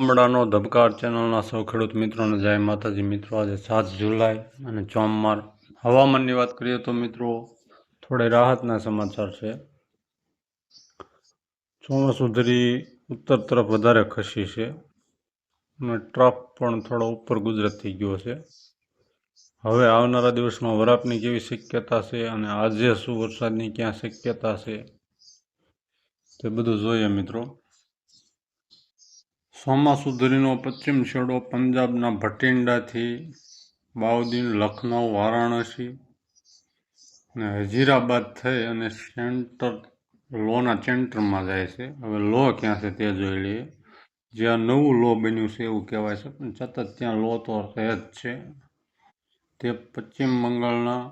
ગામડાનો ધબકાર ચેનલના સૌ ખેડૂત મિત્રોને જય માતાજી. મિત્રો, આજે સાત જુલાઈ અને ચોમમાર હવામાનની વાત કરીએ તો મિત્રો, થોડે રાહતના સમાચાર છે. ચોમાસું ધરી ઉત્તર તરફ વધારે ખસી છે અને ટ્રફ પણ થોડો ઉપર ગુજરાત થઈ ગયો છે. હવે આવનારા દિવસમાં વરાપની કેવી શક્યતા છે અને આજે શું વરસાદની ક્યાં શક્યતા છે તે બધું જોઈએ મિત્રો. ચોમાસું સુધરીનો પશ્ચિમ છેડો પંજાબના ભટિંડાથી બાઉદીન લખનઉ વારાણસી અને હજીરાબાદ થઈ અને સેન્ટર, લોના સેન્ટરમાં જાય છે. હવે લો ક્યાં છે તે જોઈ લઈએ. જ્યાં નવું લો બન્યું છે એવું કહેવાય છે, પણ સતત ત્યાં લો તો રહે જ છે. તે પશ્ચિમ બંગાળના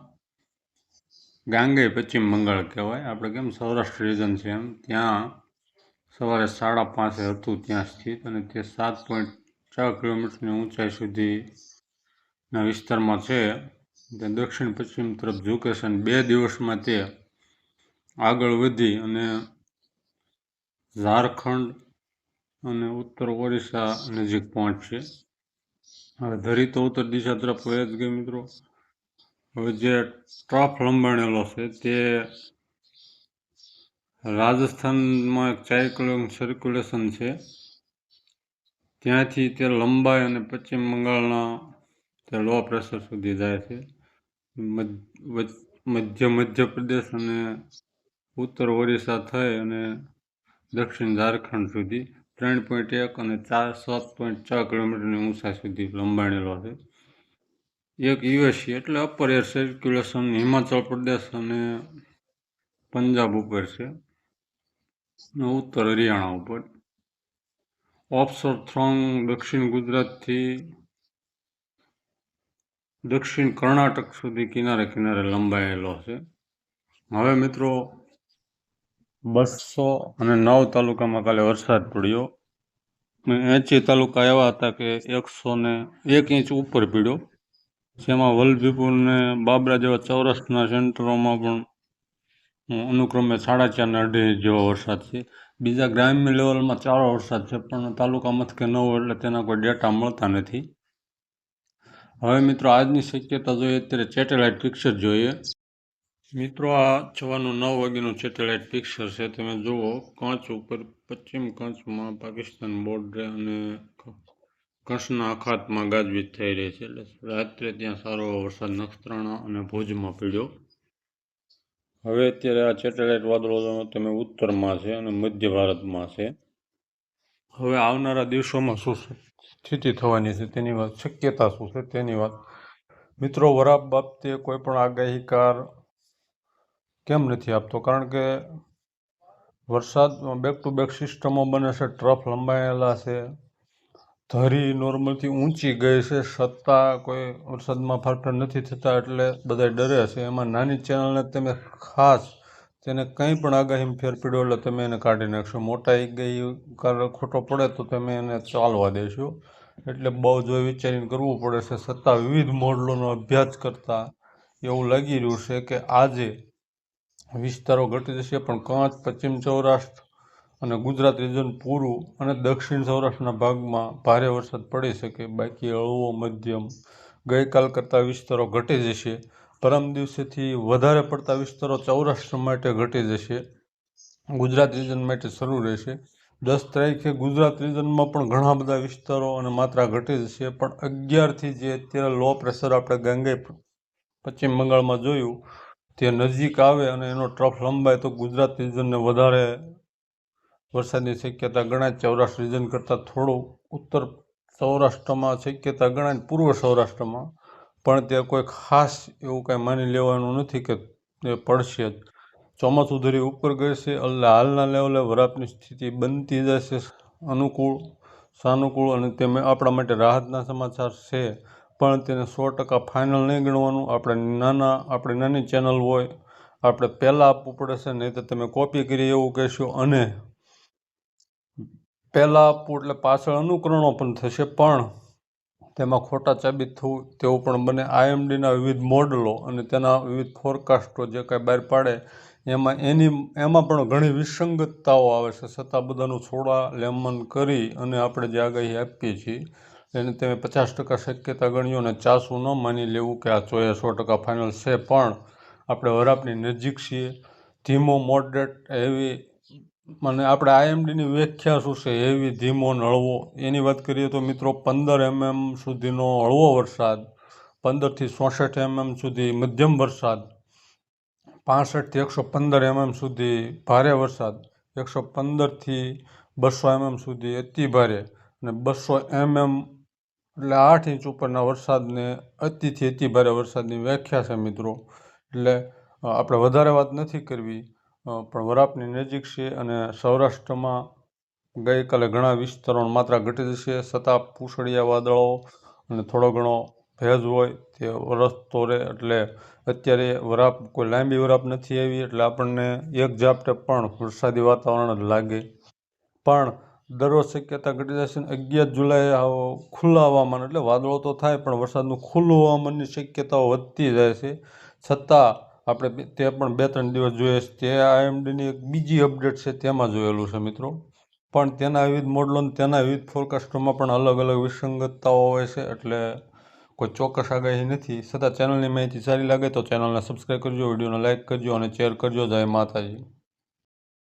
ગાંગે પશ્ચિમ બંગાળ કહેવાય. આપણે કેમ સૌરાષ્ટ્ર રિજન છે એમ, ત્યાં સવારે સાડા પાંચે હતું ત્યાં સ્થિત અને તે સાત પોઈન્ટ ચાર કિલોમીટરની ઊંચાઈ સુધીના વિસ્તારમાં છે. તે દક્ષિણ પશ્ચિમ તરફ ઝૂકે છે અને બે દિવસમાં તે આગળ વધી અને ઝારખંડ અને ઉત્તર ઓરિસ્સા નજીક પહોંચશે. હવે ધરી તો ઉત્તર દિશા તરફ વહી જ ગઈ મિત્રો. હવે જે ટ્રફ લંબાણેલો છે તે રાજસ્થાનમાં એક સાયક્લોન સર્ક્યુલેશન છે. ત્યાંથી તે લંબાઈ અને પશ્ચિમ બંગાળના તે લો પ્રેશર સુધી જાય છે. મધ્ય મધ્યપ્રદેશ અને ઉત્તર ઓરિસ્સા થઈ અને દક્ષિણ ઝારખંડ સુધી ત્રણ પોઈન્ટ એક અને ચાર, સાત પોઈન્ટ ચાર કિલોમીટરની ઊંચાઈ સુધી લંબાણેલો છે. એક યુએસી એટલે upper air circulation Himachal Pradesh અને પંજાબ ઉપર છે. ઉત્તર હરિયાણા ઉપર. ઓફશોર થ્રોંગ દક્ષિણ ગુજરાતથી દક્ષિણ કર્ણાટક સુધી કિનારે કિનારે લંબાયેલો છે. હવે મિત્રો બસો અને નવ તાલુકામાં કાલે વરસાદ પડ્યો. એંચી તાલુકા એવા હતા કે એકસો ને એક ઇંચ ઉપર પીડ્યો. જેમાં વલભીપુર ને બાબરા જેવા ચૌરસના સેન્ટરોમાં પણ અનુક્રમે સાડા ચાર ને અઢી જેવો વરસાદ છે. બીજા ગ્રામ્ય લેવલમાં ચારો વરસાદ છે, પણ તાલુકા મથકે ન હોય એટલે તેના કોઈ ડેટા મળતા નથી. હવે મિત્રો, આજની શક્યતા જોઈએ, અત્યારે સેટેલાઇટ પિક્ચર જોઈએ. મિત્રો, આ સવારનું નવ વાગ્યાનું સેટેલાઇટ પિક્ચર છે. તમે જુઓ, કાંચ ઉપર પશ્ચિમ કાંચમાં પાકિસ્તાન બોર્ડરે અને કચ્છના અખાતમાં ગાજવીજ થઈ રહી છે. એટલે રાત્રે ત્યાં સારો વરસાદ નખત્રાણા અને ભુજમાં પડ્યો. હવે અત્યારે આ સેટેલાઇટ વાદળો તમે ઉત્તરમાં છે અને મધ્ય ભારતમાં છે. હવે આવનારા દિવસોમાં શું સ્થિતિ થવાની છે, તેની વાત શક્યતા શું છે, તેની વાત. મિત્રો, વરાપ બાબતે કોઈ પણ આગાહીકાર કેમ નથી આપતો? કારણ કે વરસાદ, બેક ટુ બેક સિસ્ટમો બને છે, ટ્રફ લંબાયેલા છે. ધરી નોર્મલથી ઊંચી ગઈ છે છતાં કોઈ વરસાદમાં ફાફર નથી થતા એટલે બધા ડરે છે. એમાં નાની ચેનલને તમે ખાસ તેને કંઈ પણ આગાહીમાં ફેર પીડો એટલે તમે એને કાઢી નાખશો. મોટા ગઈ ખોટો પડે તો તમે એને ચાલવા દેશો. એટલે બહુ જોઈ વિચારીને કરવું પડે છે. છતાં વિવિધ મોડલોનો અભ્યાસ કરતાં એવું લાગી રહ્યું છે કે આજે વિસ્તારો ઘટી જશે, પણ કાંચ પશ્ચિમ સૌરાષ્ટ્ર અને ગુજરાત રિજન પૂરું અને દક્ષિણ સૌરાષ્ટ્રના ભાગમાં ભારે વરસાદ પડી શકે, બાકી હળવો મધ્યમ ગઈકાલ કરતાં વિસ્તારો ઘટી જશે. પરમ દિવસેથી વધારે પડતા વિસ્તારો સૌરાષ્ટ્ર માટે ઘટી જશે. ગુજરાત રિજન માટે શરૂ રહેશે. દસ તારીખે ગુજરાત રિજનમાં પણ ઘણા બધા વિસ્તારો અને માત્રા ઘટી જશે, પણ અગિયારથી જે અત્યારે લો પ્રેશર આપણે ગંગે પશ્ચિમ બંગાળમાં જોયું, તે નજીક આવે અને એનો ટ્રફ લંબાય તો ગુજરાત રિજનને વધારે વરસાદની શક્યતા ગણાય સૌરાષ્ટ્ર રિજન કરતાં થોડું ઉત્તર સૌરાષ્ટ્રમાં શક્યતા ગણાય પૂર્વ સૌરાષ્ટ્રમાં. પણ ત્યાં કોઈ ખાસ એવું કાંઈ માની લેવાનું નથી કે પડશે જ. ચોમાસું ધરી ઉપર ગયશે એટલે હાલના લેવલે વરાપની સ્થિતિ બનતી જશે. અનુકૂળ, સાનુકૂળ અને તેમ આપણા માટે રાહતના સમાચાર છે. પણ તેને સો ટકા ફાઇનલ નહીં ગણવાનું. આપણે નાના, આપણી નાની ચેનલ હોય, આપણે પહેલાં આપવું પડે છે, નહીં તો તમે કોપી કરી એવું કહેશો અને પહેલાં એટલે પાછળ અનુકરણો પણ થશે, પણ તેમાં ખોટા સાબિત થવું તેવું પણ બને. આઈએમડીના વિવિધ મોડલો અને તેના વિવિધ ફોરકાસ્ટો જે કાંઈ બહાર પાડે, એમાં એની, એમાં પણ ઘણી વિસંગતતાઓ આવે છે. છતાં બધાનું છોડા લેમન કરી અને આપણે જે આગાહી આપીએ છીએ, એને તમે પચાસ ટકા શક્યતા ગણ્યો અને ચાસું ન માની લેવું કે આ ચોએ સો ટકા ફાઇનલ છે, પણ આપણે વરાપની નજીક છીએ. ધીમો મોડરેટ એવી મને આપણે આઈએમડીની વ્યાખ્યા શું છે? એવી ધીમો નળવો. એની વાત કરીએ તો મિત્રો પંદર એમએમ સુધીનો હળવો વરસાદ, પંદરથી ચોસઠ એમએમ સુધી મધ્યમ વરસાદ, પાસઠથી એકસો પંદર એમએમ સુધી ભારે વરસાદ, એકસો પંદરથી બસો એમએમ સુધી અતિ ભારે અને બસો એમએમ એટલે આઠ ઇંચ ઉપરના વરસાદને અતિથી અતિ ભારે વરસાદની વ્યાખ્યા છે મિત્રો. એટલે આપણે વધારે વાત નથી કરવી. પણ વરાપની નજીક છે અને સૌરાષ્ટ્રમાં ગઈકાલે ઘણા વિસ્તારોમાં માત્રા ઘટી જશે. છતાં પૂછડિયા વાદળો અને થોડો ઘણો ભેજ હોય તે વરસતો રહે. એટલે અત્યારે વરાપ, કોઈ લાંબી વરાપ નથી આવી, એટલે આપણને એક ઝાપટે પણ વરસાદી વાતાવરણ જ લાગે. પણ દરરોજ શક્યતા ઘટી જશે અગિયાર જુલાઈ ખુલ્લા હવામાન, એટલે વાદળો તો થાય, પણ વરસાદનું ખુલ્લું હવામાનની શક્યતાઓ વધતી જાય છે. છતાં આપણે તે પણ બે ત્રણ દિવસ જોઈએ છે. તે આઈએમડીની એક બીજી અપડેટ છે, તેમાં જોયેલું છે મિત્રો. પણ તેના વિવિધ મોડલો તેના વિવિધ ફોરકાસ્ટોમાં પણ અલગ અલગ વિસંગતતાઓ હોય છે, એટલે કોઈ ચોક્કસ આગાહી નથી. છતાં ચેનલની માહિતી સારી લાગે તો ચેનલને સબસ્ક્રાઈબ કરજો, વિડીયોને લાઇક કરજો અને શેર કરજો. જય માતાજી.